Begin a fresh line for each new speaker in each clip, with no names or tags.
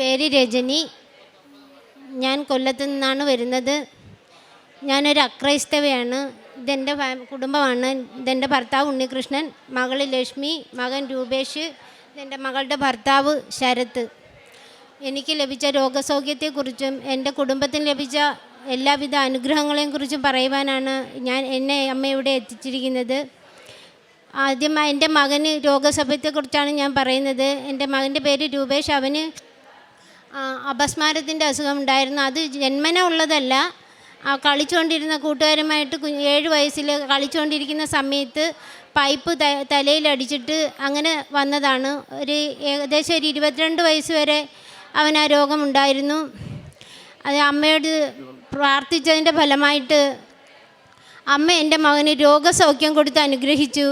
പേര് രജനി. ഞാൻ കൊല്ലത്തു നിന്നാണ് വരുന്നത്. ഞാനൊരു അക്രൈസ്തവയാണ്. ഇതെന്റെ കുടുംബമാണ്. ഇതെന്റെ ഭർത്താവ് ഉണ്ണികൃഷ്ണൻ മകൾ ലക്ഷ്മി മകൻ രൂപേഷ് ഇതെന്റെ മകളുടെ ഭർത്താവ് ശരത്ത്. എനിക്ക് ലഭിച്ച രോഗസൗഖ്യത്തെക്കുറിച്ചും എന്റെ കുടുംബത്തിന് ലഭിച്ച എല്ലാവിധ അനുഗ്രഹങ്ങളെയും കുറിച്ചും പറയുവാനാണ് ഞാൻ എന്നെ അമ്മ ഇവിടെ എത്തിച്ചിരിക്കുന്നത്. ആദ്യം എന്റെ മകന് രോഗസഭ്യത്തെക്കുറിച്ചാണ് ഞാൻ പറയുന്നത്. എന്റെ മകന്റെ പേര് രൂപേഷ്. അവന് അപസ്മാരത്തിന്റെ അസുഖം ഉണ്ടായിരുന്നു. അത് ജന്മന ഉള്ളതല്ല. ആ കളിച്ചുകൊണ്ടിരുന്ന കൂട്ടുകാരുമായിട്ട് ഏഴ് വയസ്സിൽ കളിച്ചുകൊണ്ടിരിക്കുന്ന സമയത്ത് പൈപ്പ് ത തലയിലടിച്ചിട്ട് അങ്ങനെ വന്നതാണ്. ഒരു ഏകദേശം ഒരു ഇരുപത്തിരണ്ട് വയസ്സ് വരെ അവൻ ആ രോഗമുണ്ടായിരുന്നു. അത് അമ്മയോട് പ്രാർത്ഥിച്ചതിന്റെ ഫലമായിട്ട് അമ്മ എന്റെ മകന് രോഗസൗഖ്യം കൊടുത്ത് അനുഗ്രഹിച്ചു.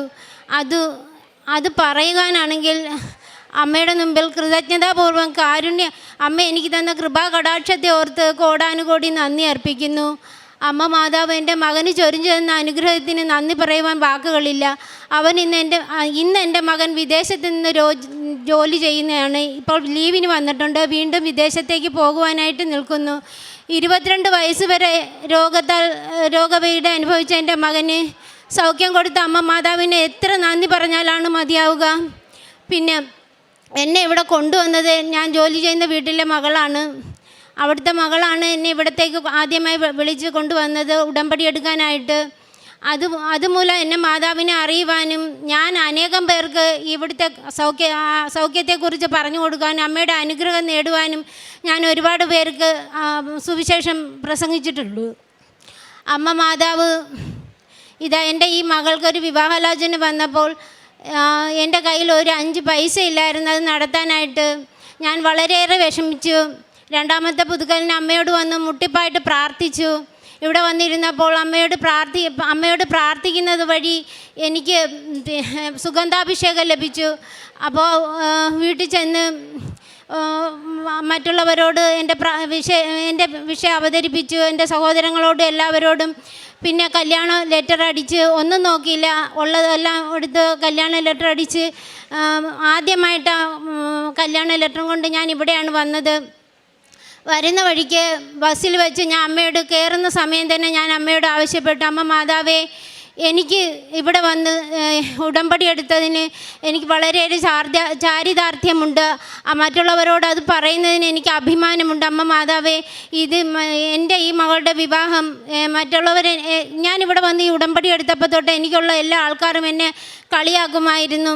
അത് അത് പറയുവാനാണെങ്കിൽ അമ്മയുടെ മുമ്പിൽ കൃതജ്ഞതാപൂർവം കാരുണ്യ അമ്മ എനിക്ക് തന്ന കൃപാ കടാക്ഷത്തെ ഓർത്ത് കോടാനുകോടി നന്ദി അർപ്പിക്കുന്നു. അമ്മ മാതാവ് എന്റെ മകന് ചൊരിഞ്ഞു തന്ന അനുഗ്രഹത്തിന് നന്ദി പറയുവാൻ വാക്കുകളില്ല. അവൻ ഇന്ന് എന്റെ ഇന്ന് എന്റെ മകൻ വിദേശത്ത് നിന്ന് രോ ജോലി ചെയ്യുന്നതാണ് ഇപ്പോൾ ലീവിന് വന്നിട്ടുണ്ട്. വീണ്ടും വിദേശത്തേക്ക് പോകുവാനായിട്ട് നിൽക്കുന്നു. ഇരുപത്തിരണ്ട് വയസ്സ് വരെ രോഗത്താൽ രോഗപീഠ അനുഭവിച്ച എന്റെ മകന് സൗഖ്യം കൊടുത്ത അമ്മ മാതാവിനെ എത്ര നന്ദി പറഞ്ഞാലാണ് മതിയാവുക. പിന്നെ എന്നെ ഇവിടെ കൊണ്ടുവന്നത് ഞാൻ ജോലി ചെയ്യുന്ന വീട്ടിലെ മകളാണ്. അവിടുത്തെ മകളാണ് എന്നെ ഇവിടത്തേക്ക് ആദ്യമായി വിളിച്ച് കൊണ്ടുവന്നത് ഉടമ്പടി എടുക്കാനായിട്ട്. അത് അതുമൂലം എന്നെ മാതാവിനെ അറിയുവാനും ഞാൻ അനേകം പേർക്ക് ഇവിടുത്തെ സൗഖ്യ സൗഖ്യത്തെക്കുറിച്ച് പറഞ്ഞു കൊടുക്കാനും അമ്മയുടെ അനുഗ്രഹം നേടുവാനും ഞാൻ ഒരുപാട് പേർക്ക് സുവിശേഷം പ്രസംഗിച്ചിട്ടുള്ളൂ അമ്മ മാതാവ് ഇതാ എന്റെ ഈ മകൾക്കൊരു വിവാഹാലോചന വന്നപ്പോൾ എന്റെ കയ്യിൽ ഒരു അഞ്ച് പൈസ ഇല്ലായിരുന്നു നടത്താനായിട്ട് ഞാൻ വളരെയേറെ വിഷമിച്ചു. രണ്ടാമത്തെ പുതുക്കലിന് അമ്മയോട് വന്ന് മുട്ടിപ്പായിട്ട് പ്രാർത്ഥിച്ചു. ഇവിടെ വന്നിരുന്നപ്പോൾ അമ്മയോട് പ്രാർത്ഥി അമ്മയോട് പ്രാർത്ഥിക്കുന്നത് വഴി എനിക്ക് സുഗന്ധാഭിഷേകം ലഭിച്ചു. അപ്പോൾ വീട്ടിൽ ചെന്ന് മറ്റുള്ളവരോട് എന്റെ വിഷയ എന്റെ വിഷയം അവതരിപ്പിച്ചു എന്റെ സഹോദരങ്ങളോടും എല്ലാവരോടും പിന്നെ കല്യാണ ലെറ്റർ അടിച്ച് ഒന്നും നോക്കിയില്ല. ഉള്ളതെല്ലാം എടുത്ത് കല്യാണ ലെറ്റർ അടിച്ച് ആദ്യമായിട്ട് കല്യാണ ലെറ്റർ കൊണ്ട് ഞാൻ ഇവിടെയാണ് വന്നത്. വരുന്ന വഴിക്ക് ബസ്സിൽ വെച്ച് ഞാൻ അമ്മയോട് കയറുന്ന സമയം തന്നെ ഞാൻ അമ്മയോട് ആവശ്യപ്പെട്ടു. അമ്മ മാതാവേ എനിക്ക് ഇവിടെ വന്ന് ഉടമ്പടി എടുത്തതിന് എനിക്ക് വളരെയേറെ ചാർദ്യ ചാരിതാർത്ഥ്യമുണ്ട്. മറ്റുള്ളവരോട് അത് പറയുന്നതിന് എനിക്ക് അഭിമാനമുണ്ട്. അമ്മ മാതാവേ ഇത് എന്റെ ഈ മകളുടെ വിവാഹം മറ്റുള്ളവരെ ഞാനിവിടെ വന്ന് ഈ ഉടമ്പടി എടുത്തപ്പോൾ തൊട്ട് എനിക്കുള്ള എല്ലാ ആൾക്കാരും എന്നെ കളിയാക്കുമായിരുന്നു.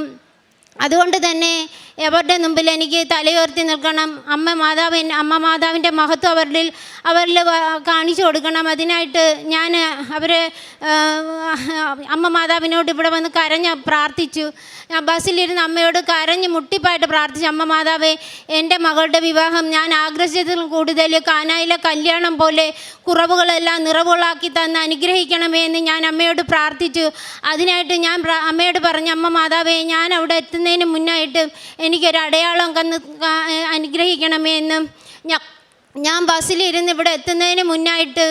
അതുകൊണ്ട് തന്നെ എവരുടെ മുമ്പിൽ എനിക്ക് തലയുയർത്തി നിൽക്കണം? അമ്മ മാതാവിൻ അമ്മ മാതാവിന്റെ മഹത്വം അവരിൽ അവരിൽ കാണിച്ചു കൊടുക്കണം. അതിനായിട്ട് ഞാൻ അവർ അമ്മ മാതാവിനോട് ഇവിടെ വന്ന് കരഞ്ഞ് പ്രാർത്ഥിച്ചു. ബസ്സിലിരുന്ന് അമ്മയോട് കരഞ്ഞ് മുട്ടിപ്പായിട്ട് പ്രാർത്ഥിച്ചു. അമ്മ മാതാവേ എന്റെ മകളുടെ വിവാഹം ഞാൻ ആഗ്രഹിച്ചതിലും കൂടുതൽ കാനായിലെ കല്യാണം പോലെ കുറവുകളെല്ലാം നിറവുകളാക്കി തന്ന് അനുഗ്രഹിക്കണമേ എന്ന് ഞാൻ അമ്മയോട് പ്രാർത്ഥിച്ചു. അതിനായിട്ട് ഞാൻ അമ്മയോട് പറഞ്ഞു അമ്മ മാതാവേ ഞാൻ അവിടെ എത്തുന്നതിന് മുന്നായിട്ട് എനിക്കൊരു അടയാളം കന്ന് അനുഗ്രഹിക്കണമേ എന്നും ഞാൻ ഞാൻ ബസ്സിലിരുന്ന് ഇവിടെ എത്തുന്നതിന് മുന്നായിട്ട്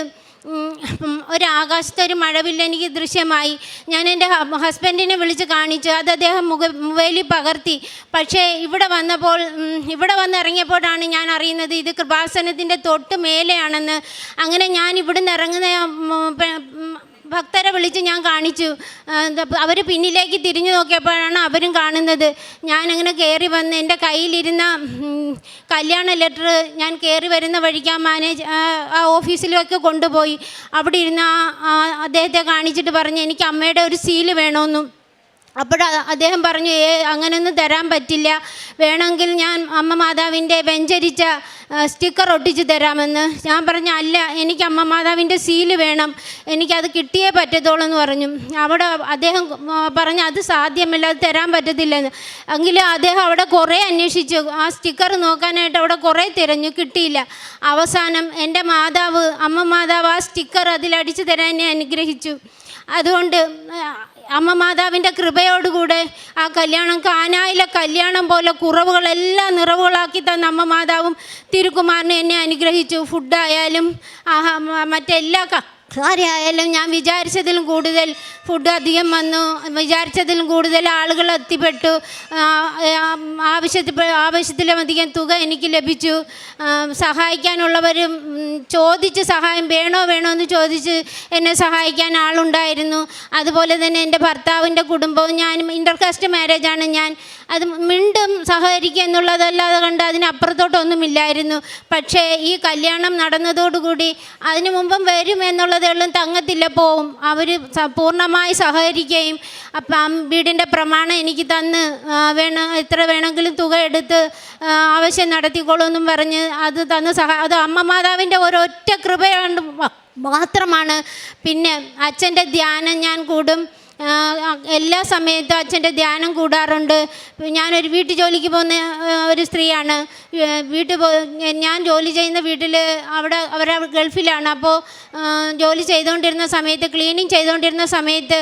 ഒരു ആകാശത്തെ ഒരു എനിക്ക് ദൃശ്യമായി. ഞാൻ എന്റെ ഹസ്ബൻഡിനെ വിളിച്ച് കാണിച്ചു. അത് അദ്ദേഹം മുഖ മൊബൈലിൽ പകർത്തി. പക്ഷേ ഇവിടെ വന്നപ്പോൾ ഇവിടെ വന്ന് ഇറങ്ങിയപ്പോഴാണ് ഞാൻ അറിയുന്നത് ഇത് കൃപാസനത്തിന്റെ തൊട്ട് മേലെയാണെന്ന്. അങ്ങനെ ഞാൻ ഇവിടുന്ന് ഇറങ്ങുന്ന ഭക്തരെ വിളിച്ച് ഞാൻ കാണിച്ചു. അവർ പിന്നിലേക്ക് തിരിഞ്ഞു നോക്കിയപ്പോഴാണ് അവരും കാണുന്നത്. ഞാനങ്ങനെ കയറി വന്ന് എന്റെ കയ്യിലിരുന്ന കല്യാണ ലെറ്റർ ഞാൻ കയറി വരുന്ന വഴിക്ക് ആ മാനേജ് ആ ഓഫീസിലൊക്കെ കൊണ്ടുപോയി. അവിടെ ഇരുന്ന് ആ അദ്ദേഹത്തെ കാണിച്ചിട്ട് പറഞ്ഞു എനിക്ക് അമ്മയുടെ ഒരു സീൽ വേണമെന്നും അപ്പോൾ അദ്ദേഹം പറഞ്ഞു ഏ അങ്ങനെയൊന്നും തരാൻ പറ്റില്ല. വേണമെങ്കിൽ ഞാൻ അമ്മ മാതാവിന്റെ വെഞ്ചരിച്ച സ്റ്റിക്കർ ഒട്ടിച്ച് തരാമെന്ന്. ഞാൻ പറഞ്ഞു അല്ല എനിക്ക് അമ്മ മാതാവിന്റെ സീൽ വേണം. എനിക്കത് കിട്ടിയേ പറ്റത്തുള്ളൂ എന്ന് പറഞ്ഞു. അവിടെ അദ്ദേഹം പറഞ്ഞു അത് സാധ്യമല്ല അത് തരാൻ പറ്റത്തില്ലെന്ന്. എങ്കിലും അദ്ദേഹം അവിടെ കുറേ അന്വേഷിച്ചു. ആ സ്റ്റിക്കർ നോക്കാനായിട്ട് അവിടെ കുറേ തിരഞ്ഞു. കിട്ടിയില്ല. അവസാനം എന്റെ മാതാവ് അമ്മ മാതാവ് ആ സ്റ്റിക്കർ അതിലടിച്ച് തരാൻ എന്നെ അനുഗ്രഹിച്ചു. അതുകൊണ്ട് അമ്മ മാതാവിന്റെ കൃപയോടുകൂടെ ആ കല്യാണം കാനായിലെ കല്യാണം പോലെ കുറവുകളെല്ലാം നിറവുകളാക്കി തന്ന അമ്മ മാതാവും തിരുക്കുമാറിനെ എന്നെ അനുഗ്രഹിച്ചു. ഫുഡായാലും മറ്റെല്ലാ ക- ആരെയായാലും ഞാൻ വിചാരിച്ചതിലും കൂടുതൽ ഫുഡ് അധികം വന്നു. വിചാരിച്ചതിലും കൂടുതൽ ആളുകൾ എത്തിപ്പെട്ടു. ആവശ്യത്തിൽ ആവശ്യത്തിലധികം തുക എനിക്ക് ലഭിച്ചു. സഹായിക്കാനുള്ളവരും ചോദിച്ച് സഹായം വേണോ വേണോ എന്ന് ചോദിച്ച് എന്നെ സഹായിക്കാൻ ആളുണ്ടായിരുന്നു. അതുപോലെ തന്നെ എന്റെ ഭർത്താവിന്റെ കുടുംബവും ഞാനും ഇന്റർകാസ്റ്റ് മാരേജാണ് ഞാൻ അത് മിണ്ടും സഹകരിക്കുക എന്നുള്ളതല്ലാതെ കണ്ട് അതിനപ്പുറത്തോട്ടൊന്നുമില്ലായിരുന്നു. പക്ഷേ ഈ കല്യാണം നടന്നതോടുകൂടി അതിനു മുമ്പും വരും എന്നുള്ളതെല്ലാം തങ്ങത്തില്ല പോവും. അവർ പൂർണമായി സഹകരിക്കുകയും അപ്പം വീടിന്റെ പ്രമാണം എനിക്ക് തന്ന് വേണം എത്ര വേണമെങ്കിലും തുക എടുത്ത് ആവശ്യം നടത്തിക്കോളൂ എന്നും പറഞ്ഞ് അത് തന്ന് സഹ അത് അമ്മ മാതാവിന്റെ ഒരൊറ്റ കൃപയാണ് മാത്രമാണ്. പിന്നെ അച്ഛന്റെ ധ്യാനം ഞാൻ കൂടും. എല്ലാ സമയത്തും അച്ഛന്റെ ധ്യാനം കൂടാറുണ്ട്. ഞാനൊരു വീട്ടു ജോലിക്ക് പോകുന്ന ഒരു സ്ത്രീയാണ്. വീട്ടിൽ പോ ഞാൻ ജോലി ചെയ്യുന്ന വീട്ടിൽ അവിടെ അവർ ഗൾഫിലാണ്. അപ്പോൾ ജോലി ചെയ്തുകൊണ്ടിരുന്ന സമയത്ത് ക്ലീനിങ് ചെയ്തുകൊണ്ടിരുന്ന സമയത്ത്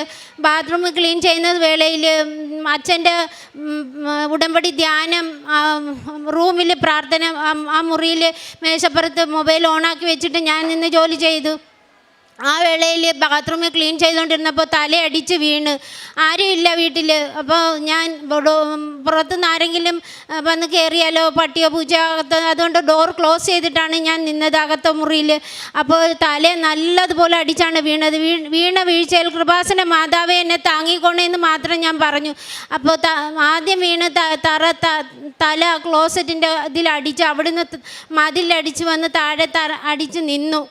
ബാത്റൂം ക്ലീൻ ചെയ്യുന്ന വേളയിൽ അച്ഛന്റെ ഉടമ്പടി ധ്യാനം റൂമിൽ പ്രാർത്ഥന ആ മുറിയിൽ മേശപ്പുറത്ത് മൊബൈൽ ഓണാക്കി വെച്ചിട്ട് ഞാൻ നിന്ന് ജോലി ചെയ്തു. ആ വേളയിൽ ബാത്റൂമിൽ ക്ലീൻ ചെയ്തുകൊണ്ടിരുന്നപ്പോൾ തലയടിച്ച് വീണ്. ആരും ഇല്ല വീട്ടിൽ അപ്പോൾ ഞാൻ പുറത്തുനിന്ന് ആരെങ്കിലും വന്ന് കയറിയാലോ പട്ടിയോ പൂച്ച അകത്ത് അതുകൊണ്ട് ഡോർ ക്ലോസ് ചെയ്തിട്ടാണ് ഞാൻ നിന്നത് അകത്ത മുറിയിൽ അപ്പോൾ തല നല്ലതുപോലെ അടിച്ചാണ് വീണത്. വീണ വീഴ്ചയിൽ കൃപാസന മാതാവെ എന്നെ താങ്ങിക്കൊണ്ടേന്ന് മാത്രം ഞാൻ പറഞ്ഞു. അപ്പോൾ ആദ്യം വീണ് തറ തല ക്ലോസറ്റിന്റെ ഇതിലടിച്ച് അവിടുന്ന് മതിലടിച്ച് വന്ന് താഴെ തറ അടിച്ച് നിന്നു.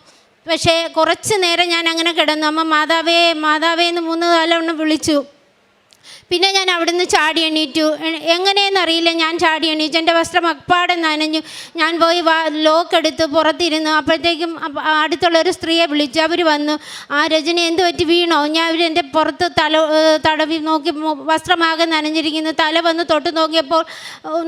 പക്ഷേ കുറച്ച് നേരം ഞാൻ അങ്ങനെ കിടന്നു. അമ്മ മാതാവേ മാതാവേ എന്ന് മൂന്ന് കാലം ഒന്ന് വിളിച്ചു. പിന്നെ ഞാൻ അവിടുന്ന് ചാടി എണീറ്റു. എങ്ങനെയെന്നറിയില്ല ഞാൻ ചാടി എണീറ്റു. എന്റെ വസ്ത്രം അപ്പാടെ നനഞ്ഞു. ഞാൻ പോയി വാ ലോക്ക് എടുത്ത് പുറത്തിരുന്നു. അപ്പോഴത്തേക്കും അടുത്തുള്ള ഒരു സ്ത്രീയെ വിളിച്ചു. അവർ വന്നു. ആ രജനി എന്ത് പറ്റി? വീണോ? ഞാൻ അവർ എന്റെ പുറത്ത് തല തടവി നോക്കി വസ്ത്രമാകെ നനഞ്ഞിരിക്കുന്നു. തല വന്ന് തൊട്ട് നോക്കിയപ്പോൾ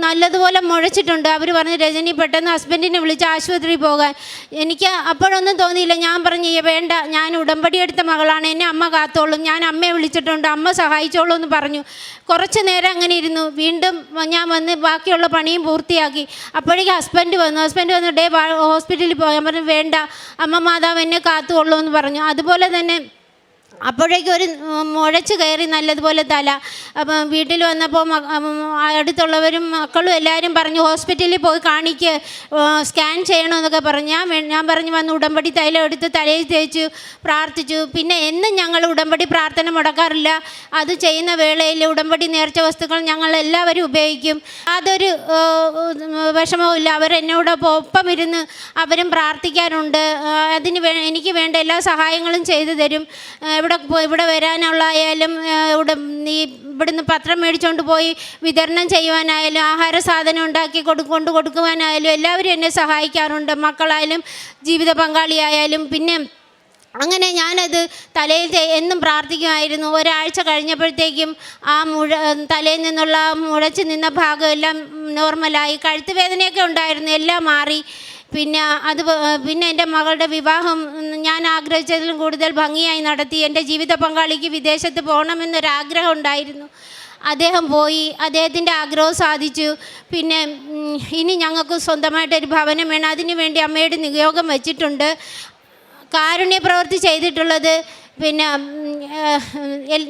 നല്ലതുപോലെ മുഴച്ചിട്ടുണ്ട്. അവർ പറഞ്ഞു രജനി പെട്ടെന്ന് ഹസ്ബൻഡിനെ വിളിച്ച് ആശുപത്രിയിൽ പോകാൻ. എനിക്ക് അപ്പോഴൊന്നും തോന്നിയില്ല. ഞാൻ പറഞ്ഞു വേണ്ട. ഞാൻ ഉടമ്പടി എടുത്ത മകളാണ്. എന്നെ അമ്മ കാത്തോളും. ഞാൻ അമ്മയെ വിളിച്ചിട്ടുണ്ട്. അമ്മ സഹായിച്ചോളൂ എന്ന് പറഞ്ഞു. കുറച്ച് നേരം അങ്ങനെ ഇരുന്നു. വീണ്ടും ഞാൻ വന്ന് ബാക്കിയുള്ള പണിയും പൂർത്തിയാക്കി. അപ്പോഴേക്കും ഹസ്ബൻഡ് വന്നു. ഹസ്ബൻഡ് വന്നു ഡേ ഹോസ്പിറ്റലിൽ പോകാൻ പറഞ്ഞു വേണ്ട. അമ്മ മാതാവ് എന്നെ കാത്തുകൊള്ളൂ എന്ന് പറഞ്ഞു. അതുപോലെ തന്നെ അപ്പോഴേക്കും ഒരു മുഴച്ച് കയറി നല്ലതുപോലെ തല. അപ്പം വീട്ടിൽ വന്നപ്പോൾ അടുത്തുള്ളവരും മക്കളും എല്ലാവരും പറഞ്ഞു ഹോസ്പിറ്റലിൽ പോയി കാണിക്ക്. സ്കാൻ ചെയ്യണമെന്നൊക്കെ പറഞ്ഞു. ഞാൻ ഞാൻ പറഞ്ഞു വന്ന് ഉടമ്പടി തൈലം എടുത്ത് തലയിൽ തേച്ചു പ്രാർത്ഥിച്ചു. പിന്നെ എന്നും ഞങ്ങൾ ഉടമ്പടി പ്രാർത്ഥന മുടക്കാറില്ല. അത് ചെയ്യുന്ന വേളയിൽ ഉടമ്പടി നേർച്ച വസ്തുക്കൾ ഞങ്ങൾ എല്ലാവരും ഉപയോഗിക്കും. അതൊരു വിഷമവും അവർ എന്നോട് ഒപ്പം ഇരുന്ന് അവരും പ്രാർത്ഥിക്കാറുണ്ട്. അതിന് എനിക്ക് വേണ്ട എല്ലാ സഹായങ്ങളും ചെയ്തു തരും. ഇവിടെ ഇവിടെ വരാനുള്ളതായാലും ഇവിടെ ഈ ഇവിടുന്ന് പത്രം മേടിച്ചുകൊണ്ട് പോയി വിതരണം ചെയ്യുവാനായാലും ആഹാര സാധനം ഉണ്ടാക്കി കൊടുക്കൊണ്ട് കൊടുക്കുവാനായാലും എല്ലാവരും എന്നെ സഹായിക്കാറുണ്ട്. മക്കളായാലും ജീവിത പങ്കാളിയായാലും. പിന്നെ അങ്ങനെ ഞാനത് തലയിൽ എന്നും പ്രാർത്ഥിക്കുമായിരുന്നു. ഒരാഴ്ച കഴിഞ്ഞപ്പോഴത്തേക്കും ആ മുഴ തലയിൽ നിന്നുള്ള മുഴച്ച് നിന്ന ഭാഗമെല്ലാം നോർമലായി കഴുത്ത് വേദനയൊക്കെ ഉണ്ടായിരുന്നു. എല്ലാം മാറി. പിന്നെ അത് പിന്നെ എന്റെ മകളുടെ വിവാഹം ഞാൻ ആഗ്രഹിച്ചതിലും കൂടുതൽ ഭംഗിയായി നടത്തി. എന്റെ ജീവിത പങ്കാളിക്ക് വിദേശത്ത് പോകണമെന്നൊരാഗ്രഹം ഉണ്ടായിരുന്നു. അദ്ദേഹം പോയി. അദ്ദേഹത്തിന്റെ ആഗ്രഹം സാധിച്ചു. പിന്നെ ഇനി ഞങ്ങൾക്ക് സ്വന്തമായിട്ടൊരു ഭവനം വേണം. അതിനു വേണ്ടി അമ്മയുടെ നിയോഗം വെച്ചിട്ടുണ്ട്. കാരുണ്യ പ്രവൃത്തി ചെയ്തിട്ടുള്ളത്. പിന്നെ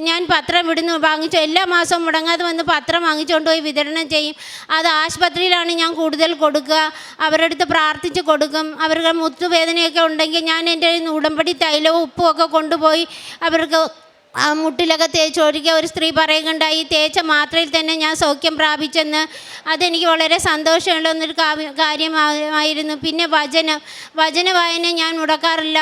ഞാൻ പത്രം ഇവിടുന്ന് വാങ്ങിച്ചു. എല്ലാ മാസവും മുടങ്ങാതെ വന്ന് പത്രം വാങ്ങിച്ചുകൊണ്ട് പോയി വിതരണം ചെയ്യും. അത് ആശുപത്രിയിലാണ് ഞാൻ കൂടുതൽ കൊടുക്കുക. അവരുടെ അടുത്ത് പ്രാർത്ഥിച്ച് കൊടുക്കും. അവർക്ക് മുത്തുവേദനയൊക്കെ ഉണ്ടെങ്കിൽ ഞാൻ എന്റെ ഉടമ്പടി തൈലവും ഉപ്പും ഒക്കെ കൊണ്ടുപോയി അവർക്ക് ആ മുട്ടിലൊക്കെ തേച്ച് ഒരിക്കൽ ഒരു സ്ത്രീ പറയുകയുണ്ടായി തേച്ച മാത്രയിൽ തന്നെ ഞാൻ സൗഖ്യം പ്രാപിച്ചെന്ന്. അതെനിക്ക് വളരെ സന്തോഷമുള്ളൊന്നൊരു ഒരു കാര്യമായിരുന്നു. പിന്നെ വചനം. വചന വായന ഞാൻ മുടക്കാറില്ല.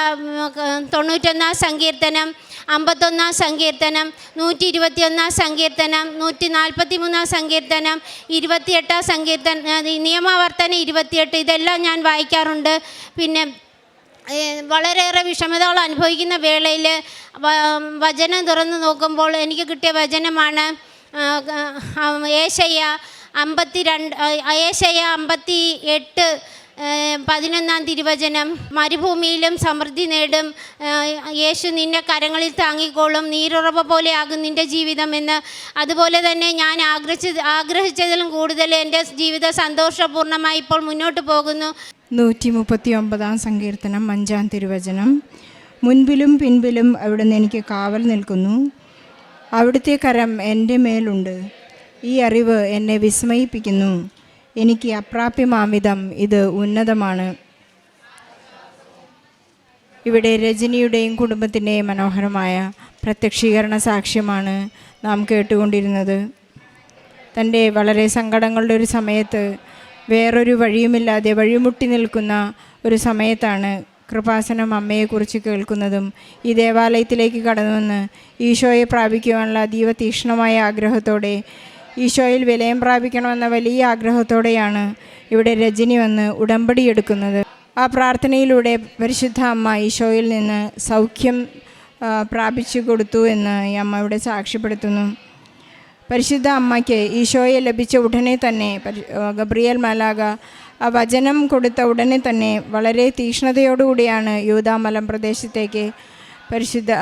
തൊണ്ണൂറ്റൊന്നാം സങ്കീർത്തനം അമ്പത്തൊന്നാം സങ്കീർത്തനം നൂറ്റി ഇരുപത്തിയൊന്നാം സങ്കീർത്തനം നൂറ്റി നാൽപ്പത്തി മൂന്നാം സങ്കീർത്തനം ഇരുപത്തിയെട്ടാം സങ്കീർത്തനം നിയമാവർത്തനം ഇരുപത്തിയെട്ട് ഇതെല്ലാം ഞാൻ വായിക്കാറുണ്ട്. പിന്നെ വളരെയേറെ വിഷമതകൾ അനുഭവിക്കുന്ന വേളയിൽ വചനം തുറന്ന് നോക്കുമ്പോൾ എനിക്ക് കിട്ടിയ വചനമാണ് ഏശയ്യ അമ്പത്തി രണ്ട് ഏശയ്യ അമ്പത്തി എട്ട് പതിനൊന്നാം തിരുവചനം മരുഭൂമിയിലും സമൃദ്ധി നേടും യേശു നിന്നെ കരങ്ങളിൽ താങ്ങിക്കോളും നീരുറവ പോലെയാകും നിന്റെ ജീവിതം എന്ന്. അതുപോലെ തന്നെ ഞാൻ ആഗ്രഹിച്ച ആഗ്രഹിച്ചതിലും കൂടുതൽ എന്റെ ജീവിതം സന്തോഷപൂർണമായി ഇപ്പോൾ മുന്നോട്ട് പോകുന്നു.
നൂറ്റി മുപ്പത്തി ഒമ്പതാം സങ്കീർത്തനം അഞ്ചാം തിരുവചനം. മുൻപിലും പിൻപിലും അവിടുന്ന് എനിക്ക് കാവൽ നിൽക്കുന്നു. അവിടുത്തെ കരം എന്റെ മേലുണ്ട്. ഈ അറിവ് എന്നെ വിസ്മയിപ്പിക്കുന്നു. എനിക്ക് അപ്രാപ്യമാംവിധം ഇത് ഉന്നതമാണ്. ഇവിടെ രജനിയുടെയും കുടുംബത്തിന്റെയും മനോഹരമായ പ്രത്യക്ഷീകരണ സാക്ഷ്യമാണ് നാം കേട്ടുകൊണ്ടിരുന്നത്. തന്റെ വളരെ സങ്കടങ്ങളുടെ ഒരു സമയത്ത് വേറൊരു വഴിയുമില്ലാതെ വഴിമുട്ടി നിൽക്കുന്ന ഒരു സമയത്താണ് കൃപാസനം അമ്മയെക്കുറിച്ച് കേൾക്കുന്നതും ഈ ദേവാലയത്തിലേക്ക് കടന്നുവന്ന് ഈശോയെ പ്രാപിക്കുവാനുള്ള അതീവ തീക്ഷ്ണമായ ആഗ്രഹത്തോടെ ഈശോയിൽ വിലയം പ്രാപിക്കണമെന്ന വലിയ ആഗ്രഹത്തോടെയാണ് ഇവിടെ രജനി വന്ന് ഉടമ്പടി എടുക്കുന്നത്. ആ പ്രാർത്ഥനയിലൂടെ പരിശുദ്ധ അമ്മ ഈശോയിൽ നിന്ന് സൗഖ്യം പ്രാപിച്ചു കൊടുത്തു എന്ന് ഈ അമ്മ ഇവിടെ സാക്ഷ്യപ്പെടുത്തുന്നു. പരിശുദ്ധ അമ്മയ്ക്ക് ഈശോയെ ലഭിച്ച ഉടനെ തന്നെ ഗബ്രിയൽ മാലാക ആ വചനം കൊടുത്ത ഉടനെ തന്നെ വളരെ തീക്ഷ്ണതയോടുകൂടിയാണ് യൂതാമലം പ്രദേശത്തേക്ക് പരിശുദ്ധ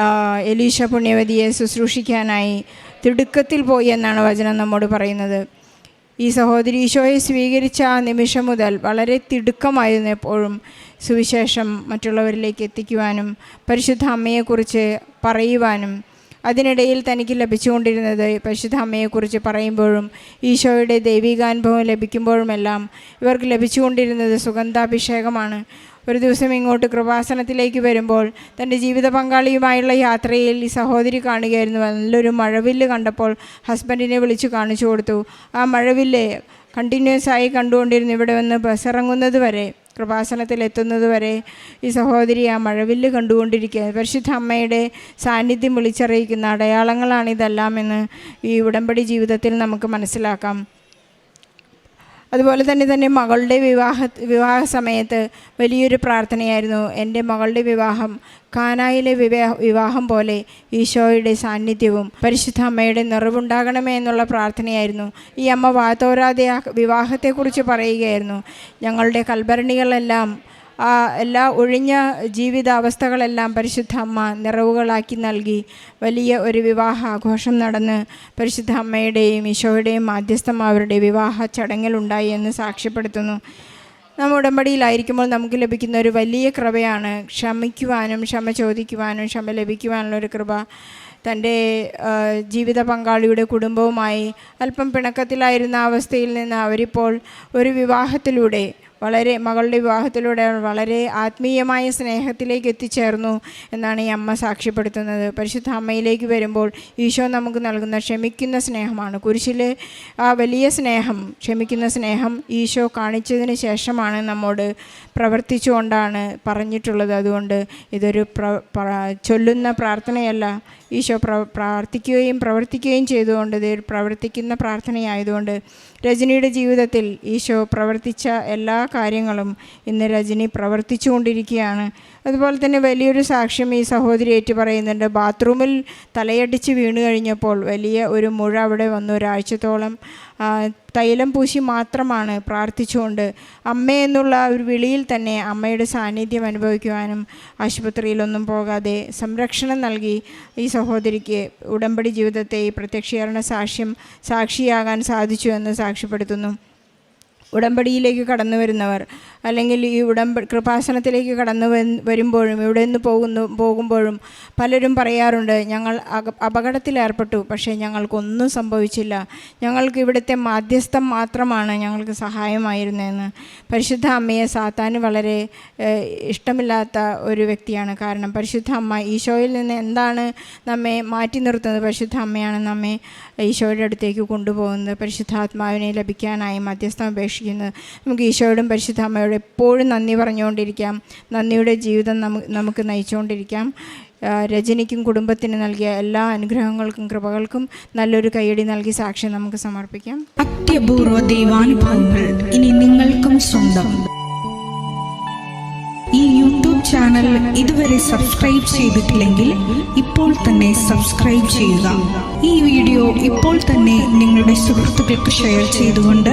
എലീശ പുണ്യവതിയെ ശുശ്രൂഷിക്കാനായി തിടുക്കത്തിൽ പോയി എന്നാണ് വചനം നമ്മോട് പറയുന്നത്. ഈ സഹോദരി ഈശോയെ സ്വീകരിച്ച ആ നിമിഷം മുതൽ വളരെ തിടുക്കമായിരുന്നു എപ്പോഴും സുവിശേഷം മറ്റുള്ളവരിലേക്ക് എത്തിക്കുവാനും പരിശുദ്ധ അമ്മയെക്കുറിച്ച് പറയുവാനും അതിനിടയിൽ തനിക്ക് ലഭിച്ചുകൊണ്ടിരുന്നത് പരിശുദ്ധ അമ്മയെക്കുറിച്ച് പറയുമ്പോഴും ഈശോയുടെ ദൈവികാനുഭവം ലഭിക്കുമ്പോഴുമെല്ലാം ഇവർക്ക് ലഭിച്ചുകൊണ്ടിരുന്നത് സുഗന്ധാഭിഷേകമാണ്. ഒരു ദിവസം ഇങ്ങോട്ട് കൃപാസനത്തിലേക്ക് വരുമ്പോൾ തന്റെ ജീവിത പങ്കാളിയുമായുള്ള യാത്രയിൽ ഈ സഹോദരി കാണുകയായിരുന്നു. നല്ലൊരു മഴവില്ല് കണ്ടപ്പോൾ ഹസ്ബൻഡിനെ വിളിച്ചു കാണിച്ചു കൊടുത്തു. ആ മഴവില്ല് കണ്ടിന്യൂസ് ആയി കണ്ടുകൊണ്ടിരുന്നു ഇവിടെ വന്ന് ബസ് ഇറങ്ങുന്നത് വരെ കൃപാസനത്തിൽ എത്തുന്നത് വരെ ഈ സഹോദരി ആ മഴവില്ല് കണ്ടുകൊണ്ടിരിക്കുക പരിശുദ്ധ അമ്മയുടെ സാന്നിധ്യം വിളിച്ചറിയിക്കുന്ന അടയാളങ്ങളാണ് ഇതെല്ലാം എന്ന് ഈ ഉടമ്പടി ജീവിതത്തിൽ നമുക്ക് മനസ്സിലാക്കാം. അതുപോലെ തന്നെ തന്നെ മകളുടെ വിവാഹ വിവാഹ സമയത്ത് വലിയൊരു പ്രാർത്ഥനയായിരുന്നു. എന്റെ മകളുടെ വിവാഹം കാനായിലെ വിവാഹ വിവാഹം പോലെ ഈശോയുടെ സാന്നിധ്യവും പരിശുദ്ധ അമ്മയുടെ നിറവുണ്ടാകണമേ എന്നുള്ള പ്രാർത്ഥനയായിരുന്നു. ഈ അമ്മ വാതോരാതെ വിവാഹത്തെക്കുറിച്ച് പറയുകയായിരുന്നു. ഞങ്ങളുടെ കൽഭരണികളെല്ലാം എല്ലാ ഒഴിഞ്ഞ ജീവിതാവസ്ഥകളെല്ലാം പരിശുദ്ധ അമ്മ നിറവുകളാക്കി നൽകി വലിയ ഒരു വിവാഹ ആഘോഷം നടന്ന് പരിശുദ്ധ അമ്മയുടെയും ഈശോയുടെയും മാധ്യസ്ഥം അവരുടെ വിവാഹ ചടങ്ങിലുണ്ടായി എന്ന് സാക്ഷ്യപ്പെടുത്തുന്നു. നാം ഉടമ്പടിയിലായിരിക്കുമ്പോൾ നമുക്ക് ലഭിക്കുന്ന ഒരു വലിയ കൃപയാണ്. ക്ഷമിക്കുവാനും ക്ഷമ ചോദിക്കുവാനും ക്ഷമ ലഭിക്കുവാനുള്ള ഒരു കൃപ. തന്റെ ജീവിത പങ്കാളിയുടെ കുടുംബവുമായി അല്പം പിണക്കത്തിലായിരുന്ന അവസ്ഥയിൽ നിന്ന് അവരിപ്പോൾ ഒരു വിവാഹത്തിലൂടെ വളരെ മകളുടെ വിവാഹത്തിലൂടെ വളരെ ആത്മീയമായ സ്നേഹത്തിലേക്ക് എത്തിച്ചേർന്നു എന്നാണ് ഈ അമ്മ സാക്ഷ്യപ്പെടുത്തുന്നത്. പരിശുദ്ധ അമ്മയിലേക്ക് വരുമ്പോൾ ഈശോ നമുക്ക് നൽകുന്ന ക്ഷമിക്കുന്ന സ്നേഹമാണ്. കുരിശിൽ ആ വലിയ സ്നേഹം ക്ഷമിക്കുന്ന സ്നേഹം ഈശോ കാണിച്ചതിന് ശേഷമാണ് നമ്മോട് പ്രവർത്തിച്ചുകൊണ്ടാണ് പറഞ്ഞിട്ടുള്ളത്. അതുകൊണ്ട് ഇതൊരു ചൊല്ലുന്ന പ്രാർത്ഥനയല്ല. ഈശോ പ്ര പ്രാർത്ഥിക്കുകയും പ്രവർത്തിക്കുകയും ചെയ്തുകൊണ്ട് ഇത് പ്രവർത്തിക്കുന്ന പ്രാർത്ഥനയായതുകൊണ്ട് രജനിയുടെ ജീവിതത്തിൽ ഈശോ പ്രവർത്തിച്ച എല്ലാ കാര്യങ്ങളും ഇന്ന് രജനി പ്രവർത്തിച്ചു കൊണ്ടിരിക്കുകയാണ് അതുപോലെ തന്നെ വലിയൊരു സാക്ഷ്യം ഈ സഹോദരി ഏറ്റു പറയുന്നുണ്ട് ബാത്റൂമിൽ തലയടിച്ച് വീണ് കഴിഞ്ഞപ്പോൾ വലിയ ഒരു മുഴ അവിടെ വന്നു. ഒരാഴ്ചത്തോളം തൈലം പൂശി മാത്രമാണ് പ്രാർത്ഥിച്ചുകൊണ്ട് അമ്മ എന്നുള്ള ഒരു വിളിയിൽ തന്നെ അമ്മയുടെ സാന്നിധ്യം അനുഭവിക്കുവാനും ആശുപത്രിയിലൊന്നും പോകാതെ സംരക്ഷണം നൽകി ഈ സഹോദരിക്ക് ഉടമ്പടി ജീവിതത്തെ ഈ പ്രത്യക്ഷീകരണ സാക്ഷ്യം സാക്ഷിയാകാൻ സാധിച്ചു എന്ന് സാക്ഷ്യപ്പെടുത്തുന്നു. ഉടമ്പടിയിലേക്ക് കടന്നു വരുന്നവർ അല്ലെങ്കിൽ ഈ ഉടമ്പ കൃപാസനത്തിലേക്ക് കടന്നു വരുമ്പോഴും ഇവിടെ നിന്ന് പോകുന്നു പോകുമ്പോഴും പലരും പറയാറുണ്ട് ഞങ്ങൾ അപകടത്തിലേർപ്പെട്ടു പക്ഷേ ഞങ്ങൾക്കൊന്നും സംഭവിച്ചില്ല. ഞങ്ങൾക്ക് ഇവിടുത്തെ മാധ്യസ്ഥം മാത്രമാണ് ഞങ്ങൾക്ക് സഹായമായിരുന്നതെന്ന്. പരിശുദ്ധ അമ്മയെ സാത്താൻ വളരെ ഇഷ്ടമില്ലാത്ത ഒരു വ്യക്തിയാണ്. കാരണം പരിശുദ്ധ അമ്മ ഈശോയിൽ നിന്ന് എന്താണ് നമ്മെ മാറ്റി നിർത്തുന്നത്? പരിശുദ്ധ അമ്മയാണ് നമ്മെ ഈശോയുടെ അടുത്തേക്ക് കൊണ്ടുപോകുന്നത്. പരിശുദ്ധാത്മാവിനെ ലഭിക്കാനായി മധ്യസ്ഥം അപേക്ഷിക്കുന്നത് നമുക്ക് ഈശോയോടും പരിശുദ്ധ അമ്മയോടും എപ്പോഴും നന്ദി പറഞ്ഞുകൊണ്ടിരിക്കാം. നന്ദിയുടെ ജീവിതം നമുക്ക് നയിച്ചുകൊണ്ടിരിക്കാം. രജനിക്കും കുടുംബത്തിന് നൽകിയ എല്ലാ അനുഗ്രഹങ്ങൾക്കും കൃപകൾക്കും നല്ലൊരു കൈയടി നൽകി സാക്ഷ്യം നമുക്ക് സമർപ്പിക്കാം.
അത്യപൂർവ ദൈവാനുഭവങ്ങൾ ഇനി നിങ്ങൾക്കും സ്വന്തം. ഈ യൂട്യൂബ് ചാനൽ ഇതുവരെ സബ്സ്ക്രൈബ് ചെയ്തിട്ടില്ലെങ്കിൽ ഇപ്പോൾ തന്നെ സബ്സ്ക്രൈബ് ചെയ്യുക. ഈ വീഡിയോ ഇപ്പോൾ തന്നെ നിങ്ങളുടെ സുഹൃത്തുക്കൾക്ക് ഷെയർ ചെയ്തുകൊണ്ട്